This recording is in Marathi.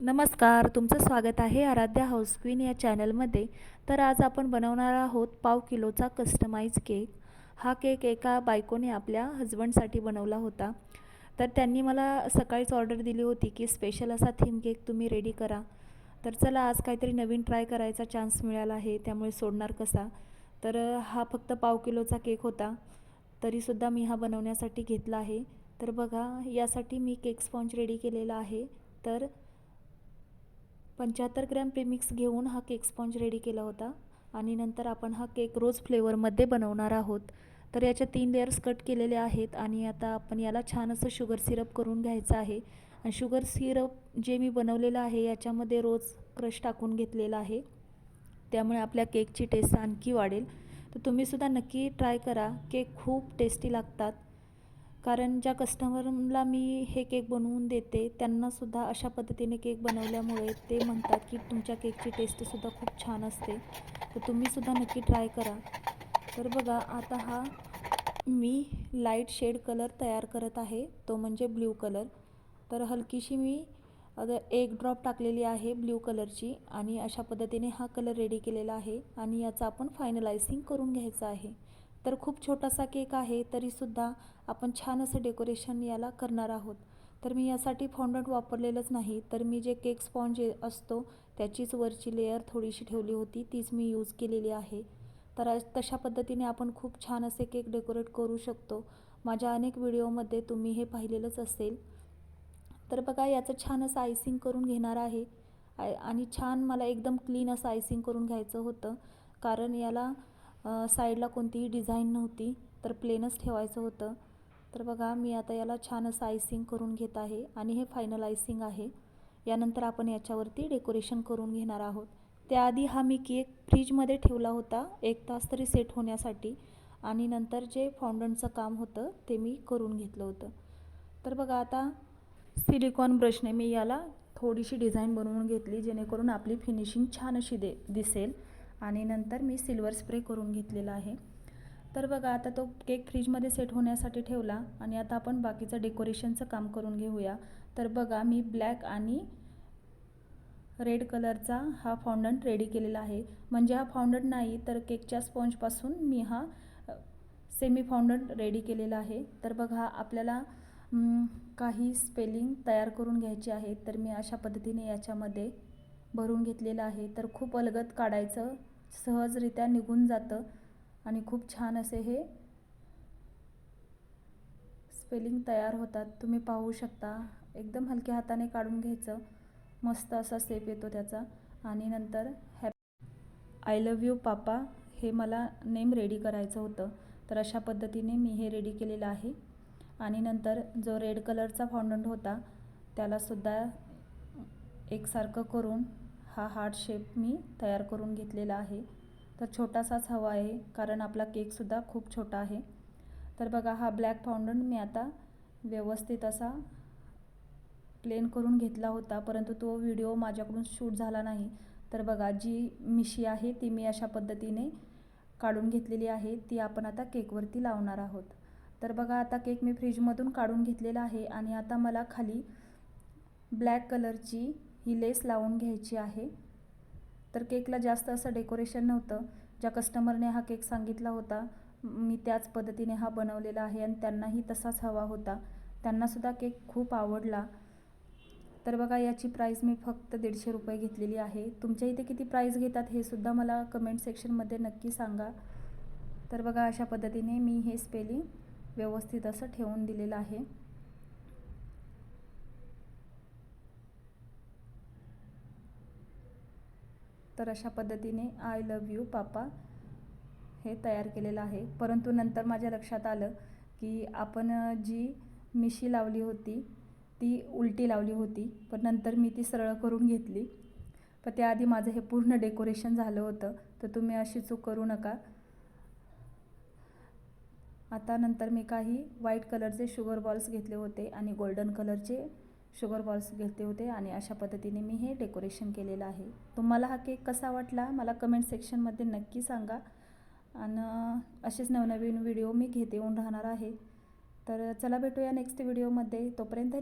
नमस्कार तुमचं स्वागत आहे आराध्या हाऊस क्वीन या चॅनलमध्ये. तर आज आपण बनवणार आहोत पाव किलोचा कस्टमाइज केक हा केक एका बायकोने आपल्या हजबंडसाठी बनवला होता. तर त्यांनी मला सकाळीच ऑर्डर दिली होती की स्पेशल असा थीम केक तुम्ही रेडी करा. तर चला आज काहीतरी नवीन ट्राय करायचा चान्स मिळाला आहे त्यामुळे सोडणार कसा? तर हा फक्त पाव किलोचा केक होता. तरीसुद्धा मी हा बनवण्यासाठी घेतला आहे. तर बघा यासाठी मी केक स्पॉन्ज रेडी केलेला आहे. तर पंच्याहत्तर ग्रॅम प्रीमिक्स घेऊन हा केक स्पॉन्ज रेडी केला होता आणि नंतर आपण हा केक रोज फ्लेवरमध्ये बनवणार आहोत. तर याच्या तीन लेअर्स कट केलेले आहेत आणि आता आपण याला छान असं शुगर सिरप करून घ्यायचं आहे. आणि शुगर सिरप जे मी बनवलेलं आहे याच्यामध्ये रोज क्रश टाकून घेतलेला आहे. त्यामुळे आपल्या केकची टेस्ट आणखी वाढेल. तर तुम्हीसुद्धा नक्की ट्राय करा. केक खूप टेस्टी लागतात. कारण ज्या कस्टमरला मी हे केक बनवून देते त्यांनासुद्धा अशा पद्धतीने केक बनवल्यामुळे ते म्हणतात की तुमच्या केकची टेस्टसुद्धा खूप छान असते. तर तुम्हीसुद्धा नक्की ट्राय करा. तर बघा आता हा मी लाइट शेड कलर तयार करत आहे. तो म्हणजे ब्ल्यू कलर तर हलकीशी मी एक ड्रॉप टाकलेली आहे ब्ल्यू कलरची आणि अशा पद्धतीने हा कलर रेडी केलेला आहे आणि याचा आपण फायनलायझिंग करून घ्यायचा आहे. तर खूप छोटासा केक आहे तरीसुद्धा आपण छान असं डेकोरेशन याला करणार आहोत. तर मी यासाठी फॉन्डंट वापरलेलंच नाही तर मी जे केक स्पॉन्ज असतो त्याचीच वरची लेअर थोडीशी ठेवली होती तीच मी यूज केलेली आहे. तर तशा पद्धतीने आपण खूप छान असे केक डेकोरेट करू शकतो. माझ्या अनेक व्हिडिओमध्ये तुम्ही हे पाहिलेलंच असेल. तर बघा याचं छान असं आयसिंग करून घेणार आहे. आणि छान मला एकदम क्लीन असं आयसिंग करून घ्यायचं होतं. कारण याला साईडला कोणतीही डिझाईन नव्हती तर प्लेनच ठेवायचं होतं. तर बघा मी आता याला छान असं आयसिंग करून घेत आहे आणि हे फायनल आयसिंग आहे. यानंतर आपण याच्यावरती डेकोरेशन करून घेणार आहोत. त्याआधी हा मी केक फ्रीजमध्ये ठेवला होता एक तास तरी सेट होण्यासाठी. आणि नंतर जे फाउंडनचं काम होतं ते मी करून घेतलं होतं. तर बघा आता सिलिकॉन ब्रशने मी याला थोडीशी डिझाईन बनवून घेतली जेणेकरून आपली फिनिशिंग छान अशी दे दिसेल. आणि नंतर मी सिल्वर स्प्रे करून घेतलेला आहे. तर बघा आता तो केक फ्रीजमध्ये सेट होण्यासाठी ठेवला आणि आता आपण बाकीचं डेकोरेशनचं काम करून घेऊया. तर बघा मी ब्लॅक आणि रेड कलरचा हा फाउंडंट रेडी केलेला आहे. म्हणजे हा फाउंडंट नाही तर केकच्या स्पॉन्जपासून मी हा सेमी फाउंडंट रेडी केलेला आहे. तर बघा आपल्याला काही स्पेलिंग तयार करून घ्यायची आहे तर मी अशा पद्धतीने याच्यामध्ये भरून घेतलेलं आहे. तर खूप अलगद काढायचं. सहजरित्या निघून जातं. आणि खूप छान असे हे स्पेलिंग तयार होतात. तुम्ही पाहू शकता. एकदम हलक्या हाताने काढून घ्यायचं. मस्त असा सेप येतो त्याचा. आणि नंतर हॅप आय लव यू पापा हे मला नेम रेडी करायचं होतं. तर अशा पद्धतीने मी हे रेडी केलेलं आहे. आणि नंतर जो रेड कलरचा फॉन्डंट होता त्यालासुद्धा एकसारखं करून हा हार्ट शेप मी तयार करून घेतलेला आहे. तर छोटासाच हवा आहे कारण आपला केकसुद्धा खूप छोटा आहे. तर बघा हा ब्लॅक फाउंडंट मी आता व्यवस्थित असा प्लेन करून घेतला होता परंतु तो व्हिडिओ माझ्याकडून शूट झाला नाही. तर बघा जी मिशी आहे ती मी अशा पद्धतीने काढून घेतलेली आहे ती आपण आता केकवरती लावणार आहोत. तर बघा आता केक मी फ्रीजमधून काढून घेतलेला आहे आणि आता मला खाली ब्लॅक कलरची ही लेस लावून घ्यायची आहे. तर केकला जास्त असं डेकोरेशन नव्हतं. ज्या कस्टमरने हा केक सांगितला होता मी त्याच पद्धतीने हा बनवलेला आहे आणि त्यांनाही तसाच हवा होता. त्यांनासुद्धा केक खूप आवडला. तर बघा याची प्राईस मी फक्त दीडशे रुपये घेतलेली आहे. तुमच्या इथे किती प्राईस घेतात हे सुद्धा मला कमेंट सेक्शनमध्ये नक्की सांगा. तर बघा अशा पद्धतीने मी हे स्पेलिंग व्यवस्थित असं ठेवून दिलेलं आहे. तर अशा पद्धतीने आय लव यू पापा हे तयार केलेलं आहे. परंतु नंतर माझ्या लक्षात आलं की आपण जी मिशी लावली होती ती उलटी लावली होती पण नंतर मी ती सरळ करून घेतली. पण त्याआधी माझं हे पूर्ण डेकोरेशन झालं होतं तर तुम्ही अशी चूक करू नका. आता नंतर मी काही व्हाईट कलरचे शुगर बॉल्स घेतले होते आणि गोल्डन कलरचे शुगर बॉल्स घेतले होते आणि अशा पद्धतीने मी हे डेकोरेशन केलेलं आहे. तुम्हाला हा केक कसा वाटला? मला कमेंट सेक्शनमध्ये नक्की सांगा. आणि असेच नवनवीन व्हिडिओ मी घेते येऊन राहणार आहे. तर चला भेटूया नेक्स्ट व्हिडिओमध्ये तोपर्यंत